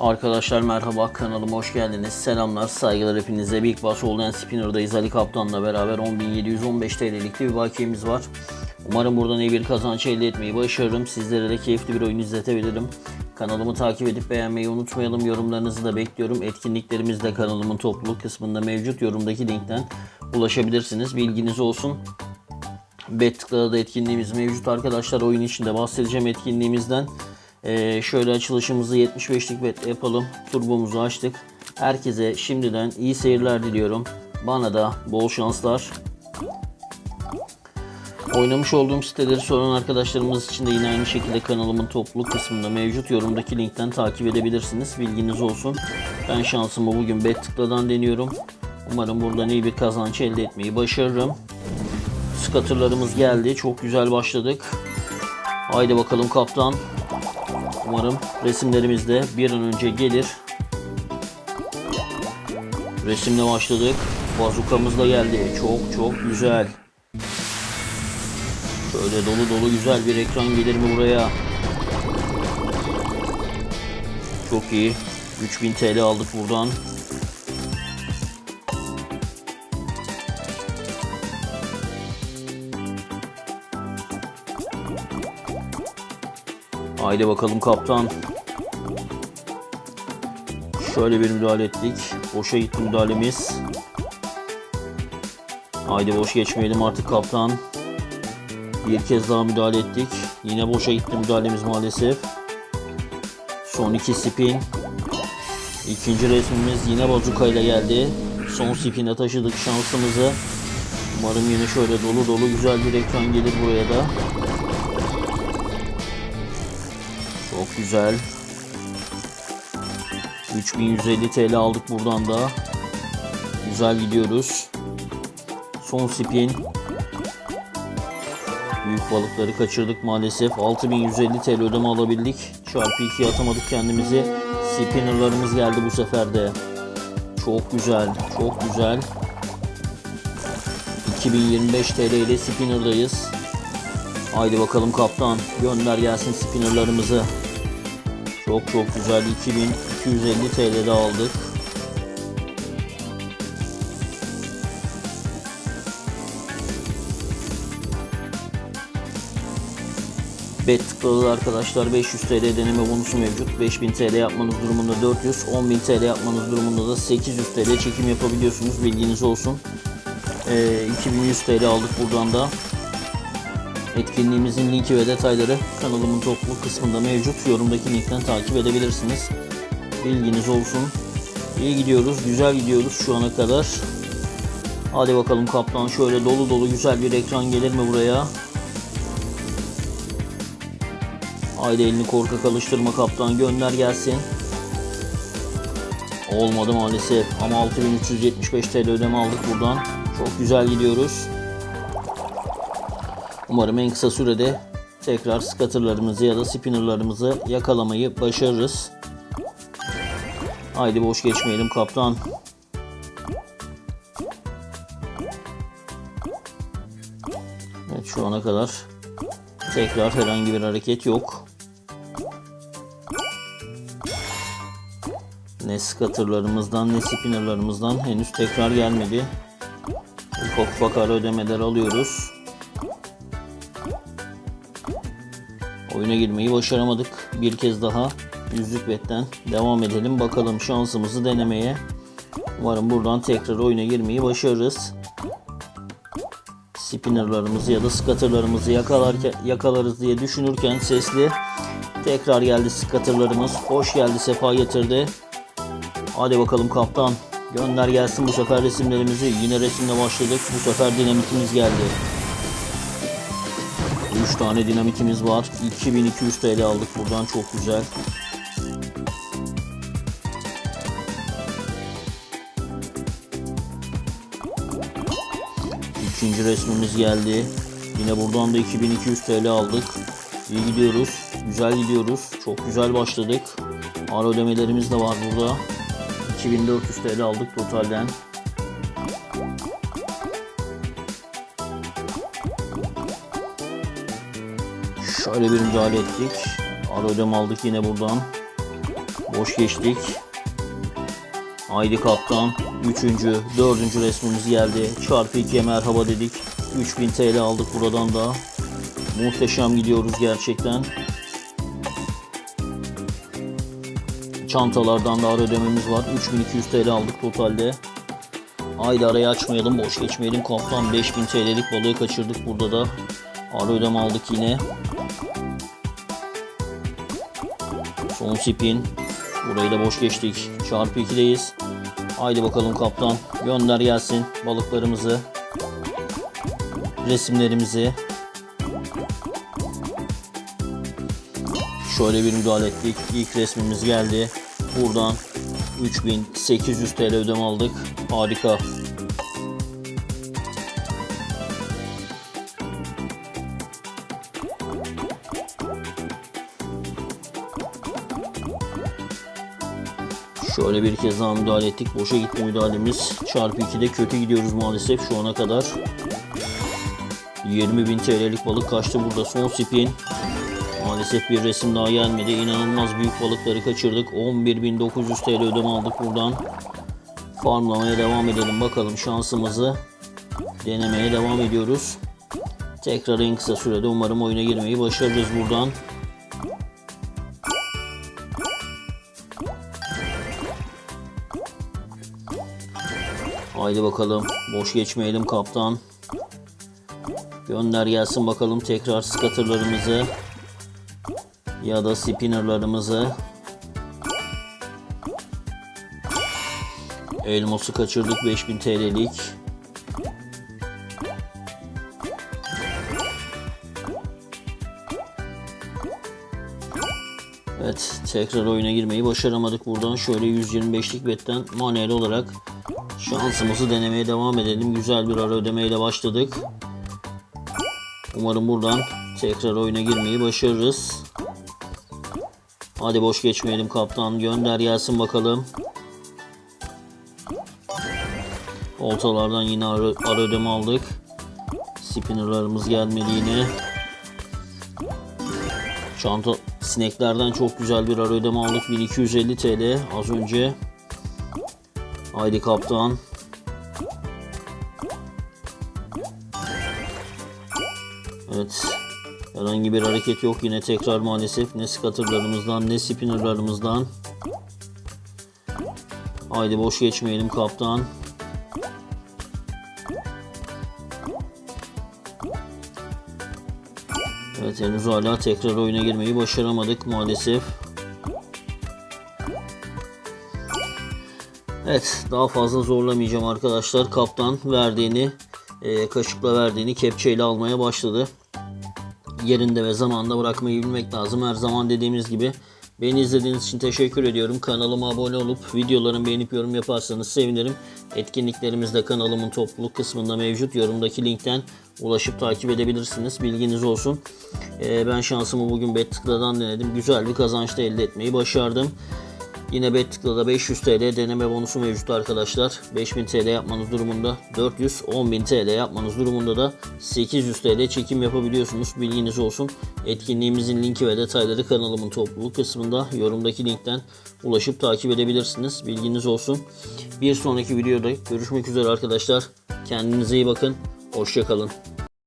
Arkadaşlar merhaba kanalıma hoş geldiniz. Selamlar, saygılar hepinize. Big Bass Golden Spinner'dayız. Ali Kaptan'la beraber 10.715 TL'lik bir bakiyemiz var. Umarım buradan iyi bir kazanç elde etmeyi başarırım. Sizlere de keyifli bir oyun izletebilirim. Kanalımı takip edip beğenmeyi unutmayalım. Yorumlarınızı da bekliyorum. Etkinliklerimiz de kanalımın topluluk kısmında mevcut. Yorumdaki linkten ulaşabilirsiniz. Bilginiz olsun. Bet tıklada da etkinliğimiz mevcut arkadaşlar. Oyun içinde bahsedeceğim etkinliğimizden. Ee, şöyle açılışımızı 75'lik bet yapalım. Turbomuzu açtık. Herkese şimdiden iyi seyirler diliyorum. Bana da bol şanslar. Oynamış olduğum siteleri soran arkadaşlarımız için de yine aynı şekilde kanalımın topluluk kısmında mevcut yorumdaki linkten takip edebilirsiniz. Bilginiz olsun. Ben şansımı bugün bet tıkladan deniyorum. Umarım buradan iyi bir kazanç elde etmeyi başarırım. Scatter'larımız geldi. Çok güzel başladık. Haydi bakalım kaptan. Umarım resimlerimiz de bir an önce gelir. Resimle başladık. Bazukamız da geldi. Çok çok güzel. Şöyle dolu dolu güzel bir ekran gelir mi buraya? Çok iyi. 3000 TL aldık buradan. Haydi bakalım kaptan. Şöyle bir müdahale ettik. Boşa gitti müdahalemiz. Haydi boş geçmeyelim artık kaptan. Bir kez daha müdahale ettik. Yine boşa gitti müdahalemiz maalesef. Son iki spin. İkinci resmimiz yine bazuka ile geldi. Son spin'e taşıdık şansımızı. Umarım yine şöyle dolu dolu güzel bir ekran gelir buraya da. Çok güzel. 3150 TL aldık buradan da. Güzel gidiyoruz. Son spin. Büyük balıkları kaçırdık maalesef. 6150 TL ödeme alabildik. Çarpı 2'ye atamadık kendimizi. Spinnerlarımız geldi bu sefer de. Çok güzel, çok güzel. 2025 TL ile spinner'dayız. Haydi bakalım kaptan. Gönder gelsin spinnerlarımızı. Çok çok güzel. 2250 TL'de aldık. Bet tıkladı arkadaşlar 500 TL deneme bonusu mevcut. 5000 TL yapmanız durumunda 400, 10.000 TL yapmanız durumunda da 800 TL çekim yapabiliyorsunuz. Bilginiz olsun. Ee, 2100 TL aldık buradan da. Etkinliğimizin linki ve detayları kanalımın topluluk kısmında mevcut. Yorumdaki linkten takip edebilirsiniz. Bilginiz olsun. İyi gidiyoruz, güzel gidiyoruz şu ana kadar. Hadi bakalım kaptan şöyle dolu dolu güzel bir ekran gelir mi buraya? Haydi elini korkak alıştırma kaptan gönder gelsin. Olmadı maalesef ama 6375 TL ödeme aldık buradan. Çok güzel gidiyoruz. Umarım en kısa sürede tekrar scatterlarımızı ya da spinnerlarımızı yakalamayı başarırız. Haydi boş geçmeyelim kaptan. Evet şu ana kadar tekrar herhangi bir hareket yok. Ne scatterlarımızdan ne spinnerlarımızdan henüz tekrar gelmedi. Ufak ufak ara ödemeler alıyoruz. Oyuna girmeyi başaramadık. Bir kez daha yüzlük betten devam edelim. Bakalım şansımızı denemeye. Umarım buradan tekrar oyuna girmeyi başarırız. Spinnerlarımızı ya da scatterlarımızı yakalarken, yakalarız diye düşünürken sesli tekrar geldi scatterlarımız. Hoş geldi sefa getirdi. Hadi bakalım kaptan. Gönder gelsin bu sefer resimlerimizi. Yine resimle başladık. Bu sefer dinamitimiz geldi. 3 tane dinamitimiz var. 2200 TL aldık buradan çok güzel. İkinci resmimiz geldi. Yine buradan da 2200 TL aldık. İyi gidiyoruz. Güzel gidiyoruz. Çok güzel başladık. Ara ödemelerimiz de var burada. 2400 TL aldık totalden. Şöyle bir müdahale ettik. Ara ödeme aldık yine buradan. Boş geçtik. Haydi kaptan. Üçüncü, dördüncü resmimiz geldi. Çarpı 2'ye merhaba dedik. 3000 TL aldık buradan da. Muhteşem gidiyoruz gerçekten. Çantalardan da ara ödememiz var. 3200 TL aldık totalde. Haydi arayı açmayalım, boş geçmeyelim. Kaptan 5000 TL'lik balığı kaçırdık burada da. Ara ödeme aldık yine. Son spin. Burayı da boş geçtik. Çarpı 2'deyiz. Haydi bakalım kaptan. Gönder gelsin balıklarımızı. Resimlerimizi. Şöyle bir müdahale ettik. İlk resmimiz geldi. Buradan 3800 TL ödeme aldık. Harika. Şöyle bir kez daha müdahale ettik. Boşa gitti müdahalemiz. Çarpı 2'de kötü gidiyoruz maalesef şu ana kadar. 20.000 TL'lik balık kaçtı burada son spin. Maalesef bir resim daha gelmedi. İnanılmaz büyük balıkları kaçırdık. 11.900 TL ödeme aldık buradan. Farmlamaya devam edelim. Bakalım şansımızı denemeye devam ediyoruz. Tekrar en kısa sürede umarım oyuna girmeyi başarırız buradan. Haydi bakalım. Boş geçmeyelim kaptan. Gönder gelsin bakalım tekrar scatterlarımızı ya da spinnerlarımızı. Elmos'u kaçırdık 5000 TL'lik. Evet tekrar oyuna girmeyi başaramadık buradan. Şöyle 125'lik betten manuel olarak şansımızı denemeye devam edelim. Güzel bir ara ödemeyle başladık. Umarım buradan tekrar oyuna girmeyi başarırız. Hadi boş geçmeyelim kaptan. Gönder gelsin bakalım. Oltalardan yine ara, ara ödeme aldık. Spinnerlarımız gelmedi yine. Çanta sineklerden çok güzel bir ara ödeme aldık. 1250 TL az önce. Haydi kaptan. Evet. Herhangi bir hareket yok yine tekrar maalesef. Ne scatterlarımızdan ne spinnerlarımızdan. Haydi boş geçmeyelim kaptan. Evet henüz hala tekrar oyuna girmeyi başaramadık maalesef. Evet daha fazla zorlamayacağım arkadaşlar. Kaptan verdiğini e, kaşıkla verdiğini kepçeyle almaya başladı. Yerinde ve zamanda bırakmayı bilmek lazım. Her zaman dediğimiz gibi Beni izlediğiniz için teşekkür ediyorum. Kanalıma abone olup videolarımı beğenip yorum yaparsanız sevinirim. Etkinliklerimiz de kanalımın topluluk kısmında mevcut. Yorumdaki linkten ulaşıp takip edebilirsiniz. Bilginiz olsun. Ee, ben şansımı bugün BetTıkla'dan denedim. Güzel bir kazanç da elde etmeyi başardım. Yine BetTıkla'da 500 TL deneme bonusu mevcut arkadaşlar. 5000 TL yapmanız durumunda 400, 10.000 TL yapmanız durumunda da 800 TL çekim yapabiliyorsunuz. Bilginiz olsun. Etkinliğimizin linki ve detayları kanalımın topluluk kısmında yorumdaki linkten ulaşıp takip edebilirsiniz. Bilginiz olsun. Bir sonraki videoda görüşmek üzere arkadaşlar. Kendinize iyi bakın. Hoşçakalın.